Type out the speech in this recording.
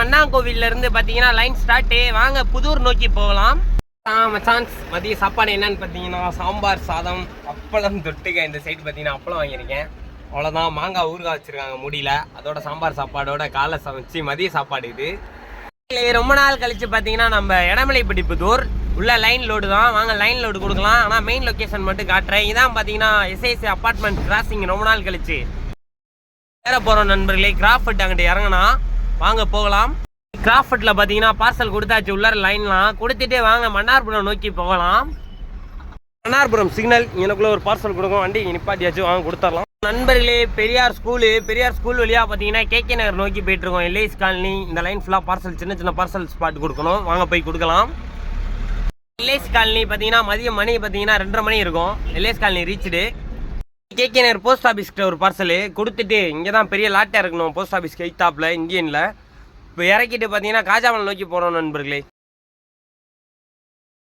வண்ணாங்கோவில்ல இருந்து பாத்தீங்கன்னா line start வாங்க புதூர் நோக்கி போகலாம். சான்ஸ் மதிய சாப்பாடு என்னன்னு பார்த்தீங்கன்னா சாம்பார் சாதம் அப்பளம் தொட்டுக்க இந்த சைடு பார்த்தீங்கன்னா அப்பளம் வாங்கியிருக்கேன். அவ்வளோதான் மாங்காய் ஊறுகாய் வச்சிருக்காங்க முடியல. அதோட சாம்பார் சாப்பாடோட காலை சமைச்சு மதிய சாப்பாடு இது. ரொம்ப நாள் கழிச்சு பார்த்தீங்கன்னா நம்ம இடமலைப்பட்டி புதூர். உள்ள லைன் லோடு தான். வாங்க லைன் லோடு கொடுக்கலாம். ஆனால் மெயின் லொக்கேஷன் மட்டும் காட்டுறேன். இதான் பார்த்தீங்கன்னா எஸ்ஐசி அப்பார்ட்மெண்ட் கிராசிங் ரொம்ப நாள் கழிச்சு. ஏற போகிறோம் நண்பர்களே. கிராஃபட் அங்கிட்டு இறங்கினா வாங்க போகலாம். கிராஃபட்டில் பார்த்தீங்கன்னா பார்சல் கொடுத்தாச்சு. உள்ளார லைன்லாம் கொடுத்துட்டே வாங்க. மன்னார்புரம் நோக்கி போகலாம். மன்னார்புரம் சிக்னல் எனக்குள்ள ஒரு பார்சல் கொடுக்கும் வண்டி நிப்பாட்டியாச்சும் வாங்க கொடுத்துடலாம் நண்பர்களே பெரியார் ஸ்கூலு பெரியார் ஸ்கூல் வழியாக பார்த்தீங்கன்னா கேகே நகர் நோக்கி போயிட்டு இருக்கோம் எல்ஐஸ் காலனி இந்த லைன் ஃபுல்லாக பார்சல் சின்ன சின்ன பார்சல் ஸ்பாட் கொடுக்கணும். வாங்க போய் கொடுக்கலாம். எல்ஐஸ் காலனி பார்த்தீங்கன்னா மதியம் மணி பார்த்தீங்கன்னா ரெண்டரை மணி இருக்கும். எல்ஐஸ் காலனி ரீச்சுடு கேகே போஸ்ட் ஆஃபீஸ்கிட்ட ஒரு பார்சலு கொடுத்துட்டு இங்கே தான் பெரிய லாட்டாக இருக்கணும். போஸ்ட் ஆஃபீஸ் கைத்தாப்பில் இந்தியனில் இப்போ இறக்கிட்டு பார்த்தீங்கன்னா காஜாமல் நோக்கி போகிறோம் நண்பர்களே.